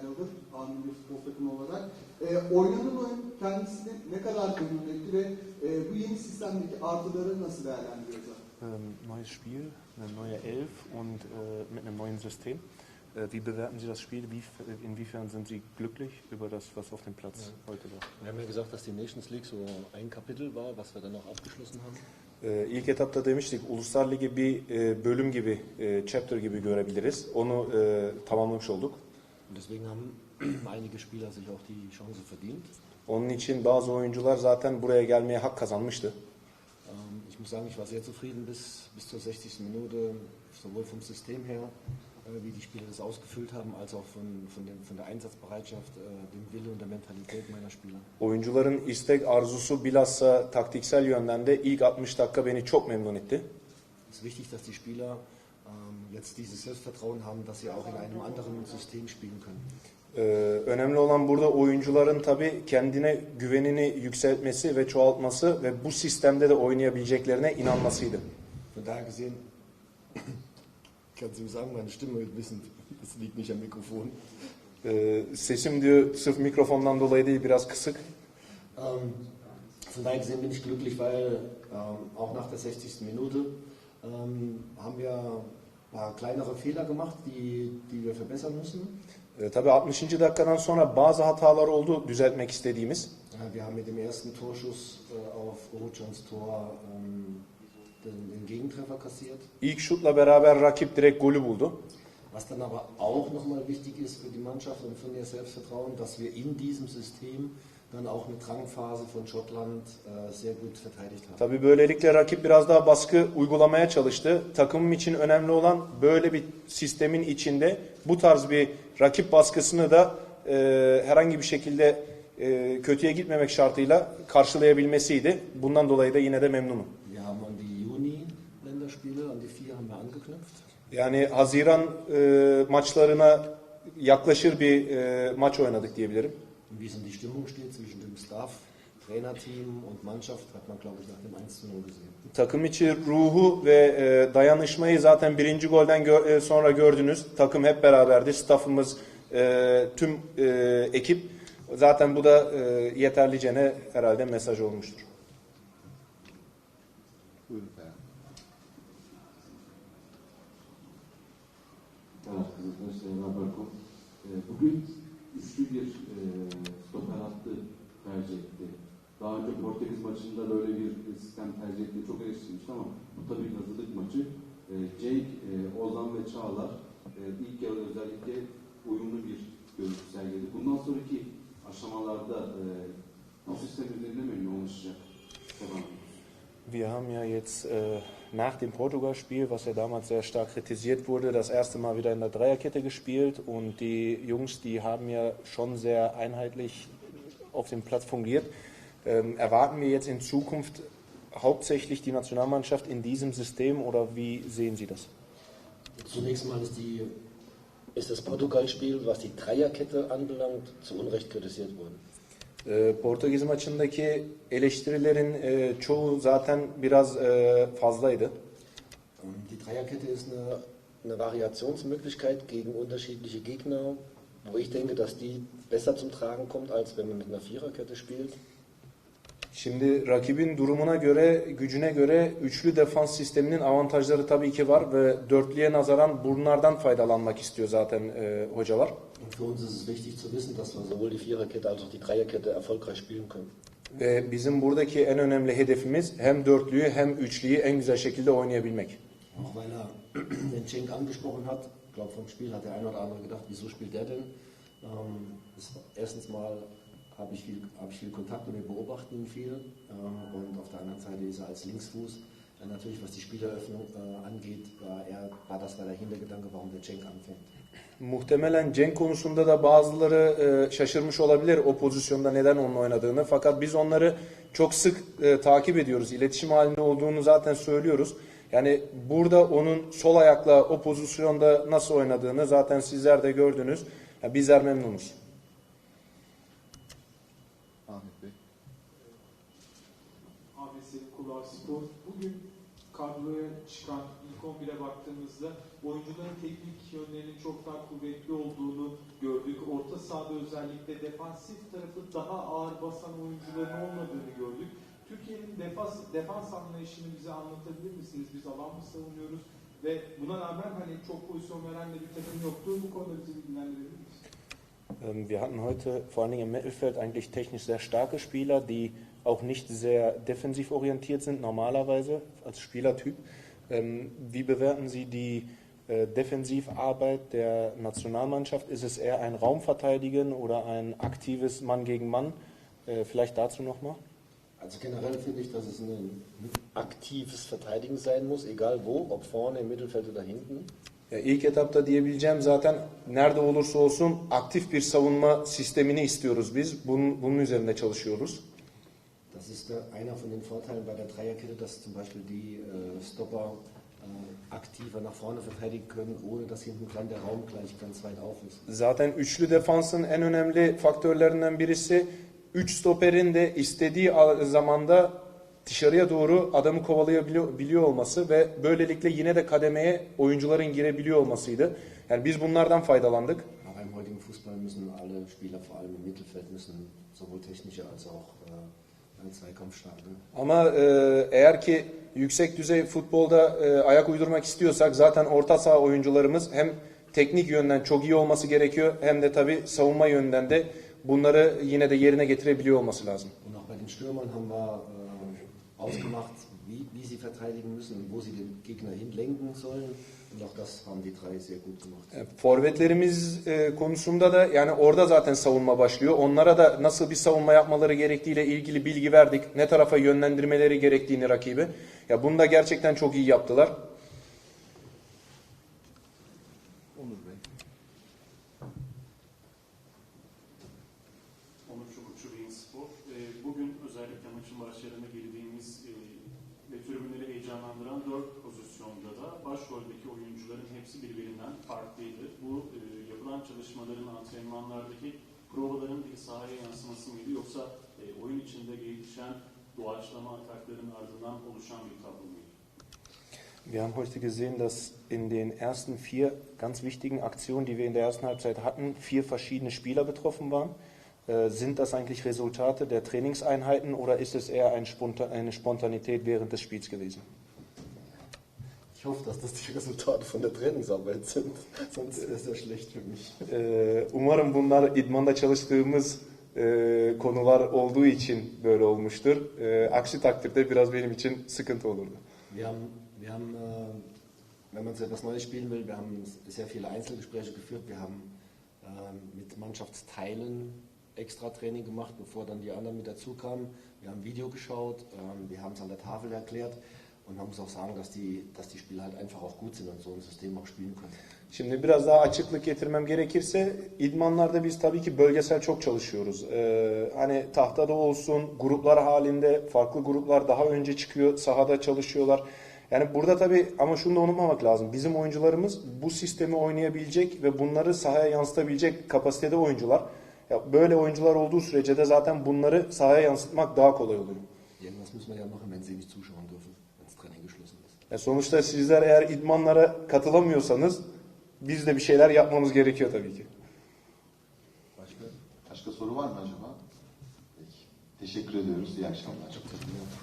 ayrıldı. Anlı bir futbol takımı olarak. E, oynanan oyun kendisini ne kadar memnun etti ve e, bu yeni sistemdeki artıları nasıl değerlendiriyorlar? Ähm, neues Spiel, eine neue Elf und äh, mit einem neuen System. Äh, wie bewerten Sie das Spiel? Wie, inwiefern sind Sie glücklich über das, was auf dem Platz heute war? Wir haben ja gesagt, dass die Nations League so ein Kapitel war, was wir dann noch abgeschlossen haben. Ee, ilk etapta demiştik Uluslar Ligi bir e, bölüm gibi, e, chapter gibi görebiliriz. Onu e, tamamlamış olduk. Und deswegen haben einige Spieler sich auch die Chance verdient. Onun için bazı oyuncular zaten buraya gelmeye hak kazanmıştı. Ähm, Ich muss sagen, ich war sehr zufrieden bis, bis zur 60. Minute, sowohl vom System her, äh, wie die Spieler das ausgefüllt haben, als auch von, von, dem, von der Einsatzbereitschaft, äh, dem Wille und der Mentalität meiner Spieler. Oyuncuların istek arzusu bilhassa taktiksel yönden de ilk 60 dakika beni çok memnun etti. Es ist wichtig, dass die Spieler jetzt dieses Selbstvertrauen haben, dass sie auch in einem anderen System spielen können. Ee, önemli olan burada oyuncuların tabii kendine güvenini yükseltmesi ve çoğaltması ve bu sistemde de oynayabileceklerine inanmasıydı. Von daher gesehen, kannst du sagen, meine Stimme ist ein bisschen, das liegt nicht am Mikrofon. Ee, sesim diyor sırf mikrofondan dolayı değil biraz kısık. Ähm, von daher gesehen bin ich glücklich, weil ähm, auch nach der 60. Minute ähm, haben wir paar kleinere Fehler gemacht, die, die wir verbessern müssen. Ee, tabii 60. dakikadan sonra bazı hatalar oldu düzeltmek istediğimiz. Ja, wir haben mit dem ersten Torschuss äh, auf Orucans Tor ähm, den, den Gegentreffer kassiert. İlk şutla beraber rakip direkt golü buldu. Was dann aber auch nochmal wichtig ist für die Mannschaft und für ihr Selbstvertrauen, dass wir in diesem System dann auch eine Drangphase von Schottland äh, sehr gut verteidigt haben. Tabii böylelikle rakip biraz daha baskı uygulamaya çalıştı. Takımım için önemli olan böyle bir sistemin içinde bu tarz bir rakip baskısını da e, herhangi bir şekilde e, kötüye gitmemek şartıyla karşılayabilmesiydi. Bundan dolayı da yine de memnunum. Wir haben an die Juni-Länderspiele, an die vier haben wir angeknüpft. Yani Haziran e, maçlarına yaklaşır bir e, maç oynadık diyebilirim. Und wie es um die Stimmung steht zwischen dem Staff, Trainerteam und Mannschaft, hat man, glaube ich, nach dem 1 0 gesehen. Takım içi ruhu ve e, dayanışmayı zaten birinci golden gö- e, sonra gördünüz. Takım hep beraberdi. Staffımız, e, tüm e, ekip. Zaten bu da e, yeterlicene herhalde mesaj olmuştur. Buyurun Sayın Haberkom. Ee, Bugün üçlü bir e, stoper hattı tercih etti. Daha önce Portekiz maçında böyle bir sistem tercih ettiği çok eleştirilmişti ama bu tabii hazırlık maçı. Ee, Cenk, e, Ozan ve Çağlar e, ilk yarı özellikle uyumlu bir görüntü sergiledi. Bundan sonraki aşamalarda e, bu sistem üzerinde mi yoğunlaşacak? Devam Wir haben ja jetzt äh, nach dem Portugal-Spiel, was ja damals sehr stark kritisiert wurde, das erste Mal wieder in der Dreierkette gespielt und die Jungs, die haben ja schon sehr einheitlich auf dem Platz fungiert. Ähm, erwarten wir jetzt in Zukunft hauptsächlich die Nationalmannschaft in diesem System oder wie sehen Sie das? Zunächst mal ist, die, ist das Portugal-Spiel, was die Dreierkette anbelangt, zu Unrecht kritisiert worden. Ee, Portekiz maçındaki eleştirilerin e, çoğu zaten biraz e, fazlaydı. Ähm, Die Dreierkette ist eine, eine Variationsmöglichkeit gegen unterschiedliche Gegner, wo ich denke, dass die besser zum Tragen kommt, als wenn man mit einer Viererkette spielt. Şimdi rakibin durumuna göre, gücüne göre üçlü defans sisteminin avantajları tabii ki var ve dörtlüye nazaran bunlardan faydalanmak istiyor zaten e, hocalar. Und für uns ist es wichtig zu wissen, dass wir sowohl die Viererkette als auch die Dreierkette erfolgreich spielen können. Ve bizim buradaki en önemli hedefimiz hem dörtlüyü hem üçlüyü en güzel şekilde oynayabilmek. Auch weil er den Cenk angesprochen hat, ich glaube vom Spiel hat der eine oder andere gedacht, wieso spielt der denn? Ähm, das, erstens mal habe ich, viel, habe ich viel Kontakt und wir beobachten ihn viel. Ähm, und auf der anderen Seite ist er als Linksfuß. Äh, natürlich, was die Spieleröffnung äh, angeht, war, er, war das war der Hintergedanke, warum der Cenk anfängt. Muhtemelen Cenk konusunda da bazıları e, şaşırmış olabilir o pozisyonda neden onun oynadığını. Fakat biz onları çok sık e, takip ediyoruz. İletişim halinde olduğunu zaten söylüyoruz. Yani burada onun sol ayakla o pozisyonda nasıl oynadığını zaten sizler de gördünüz. Yani bizler memnunuz. Ahmet Bey. ABS Kulağı Spor bugün kadroya çıkan ilk 11'e baktığımızda oyuncuların teknik yönlerinin çok daha kuvvetli olduğunu gördük. Orta sahada özellikle defansif tarafı daha ağır basan oyuncuların olmadığını gördük. Türkiye'nin defans, defans anlayışını bize anlatabilir misiniz? Biz alan mı savunuyoruz? Ve buna rağmen hani çok pozisyon veren de bir takım yoktu. Bu konuda bizi bilgilendirebilir misiniz? Ähm, Wir hatten heute vor allen Dingen im Mittelfeld eigentlich technisch sehr starke Spieler, die auch nicht sehr defensiv orientiert sind normalerweise als Spielertyp. Ähm, Wie bewerten Sie die Defensivarbeit der Nationalmannschaft? Ist es eher ein Raumverteidigen oder ein aktives Mann gegen Mann? Äh, Vielleicht dazu nochmal. Also generell finde ich, dass es ein aktives Verteidigen sein muss, egal wo, ob vorne, im Mittelfeld oder hinten. Ya İlk etapta diyebileceğim zaten nerede olursa olsun aktif bir savunma sistemini istiyoruz biz. Bunun, bunun üzerinde çalışıyoruz. Das ist einer von den Vorteilen bei der Dreierkette, dass zum Beispiel die äh, Stopper äh, aktiver nach vorne verteidigen können, ohne dass hinten dran der Raum gleich ganz weit auf ist. Zaten üçlü defansın en önemli faktörlerinden birisi üç stoperin de istediği zamanda dışarıya doğru adamı kovalayabiliyor biliyor olması ve böylelikle yine de kademeye oyuncuların girebiliyor olmasıydı. Yani biz bunlardan faydalandık. İm heutigen Fußball müssen alle Spieler, vor allem im Mittelfeld, müssen sowohl technische als auch Zweikampfstarke. Ama e, eğer ki yüksek düzey futbolda e, ayak uydurmak istiyorsak zaten orta saha oyuncularımız hem teknik yönden çok iyi olması gerekiyor hem de tabii savunma yönden de bunları yine de yerine getirebiliyor olması lazım. Und auch bei den Stürmern haben wir äh, ausgemacht, wie, wie sie verteidigen müssen, wo sie den Gegner hinlenken sollen. Und auch das haben die drei sehr gut gemacht. E, Forvetlerimiz e, konusunda da yani orada zaten savunma başlıyor. Onlara da nasıl bir savunma yapmaları gerektiğiyle ilgili bilgi verdik. Ne tarafa yönlendirmeleri gerektiğini rakibi. Ya bunu da gerçekten çok iyi yaptılar. Onur Bey. Onur Çubukçu Beyin Spor. Ee, Bugün özellikle maçın başlarına girdiğimiz e, ve tribünleri heyecanlandıran dört pozisyonda da başroldeki oyuncuların hepsi birbirinden farklıydı. Bu e, yapılan çalışmaların antrenmanlardaki provaların bir sahaya yansıması mıydı yoksa e, oyun içinde gelişen doğaçlama atakların ardından oluşan bir tablo muydu? Wir haben heute gesehen, dass in den ersten vier ganz wichtigen Aktionen, die wir in der ersten Halbzeit hatten, vier verschiedene Spieler betroffen waren. Äh, sind das eigentlich Resultate der Trainingseinheiten oder ist es eher eine Spontanität während des Spiels gewesen? Ich hoffe, dass das die Resultate von der Trainingsarbeit sind, sonst wäre es ja schlecht für mich. Ee, umarım bunlar idmanda çalıştığımız e, konular olduğu için böyle olmuştur. Ee, aksi takdirde biraz benim için sıkıntı olurdu. Wir haben, wir haben äh, wenn man so etwas Neues spielen will, wir haben sehr viele Einzelgespräche geführt. Wir haben äh, mit Mannschaftsteilen extra Training gemacht, bevor dann die anderen mit dazu kamen. Wir haben Video geschaut, ähm, wir haben es an der Tafel erklärt und man muss auch sagen, dass die, dass die Spieler halt einfach auch gut sind und so ein System auch spielen können. Şimdi biraz daha açıklık getirmem gerekirse idmanlarda biz tabii ki bölgesel çok çalışıyoruz. Ee, hani tahtada olsun, gruplar halinde, farklı gruplar daha önce çıkıyor, sahada çalışıyorlar. Yani burada tabii ama şunu da unutmamak lazım. Bizim oyuncularımız bu sistemi oynayabilecek ve bunları sahaya yansıtabilecek kapasitede oyuncular. Ya böyle oyuncular olduğu sürece de zaten bunları sahaya yansıtmak daha kolay oluyor. Irgendwas müssen wir ja machen, wenn sie nicht zuschauen dürfen, wenn das Training geschlossen ist. Ya sonuçta sizler eğer idmanlara katılamıyorsanız biz de bir şeyler yapmamız gerekiyor tabii ki. Başka, başka soru var mı acaba? Peki. Teşekkür ediyoruz. İyi akşamlar. Çok teşekkür ederim.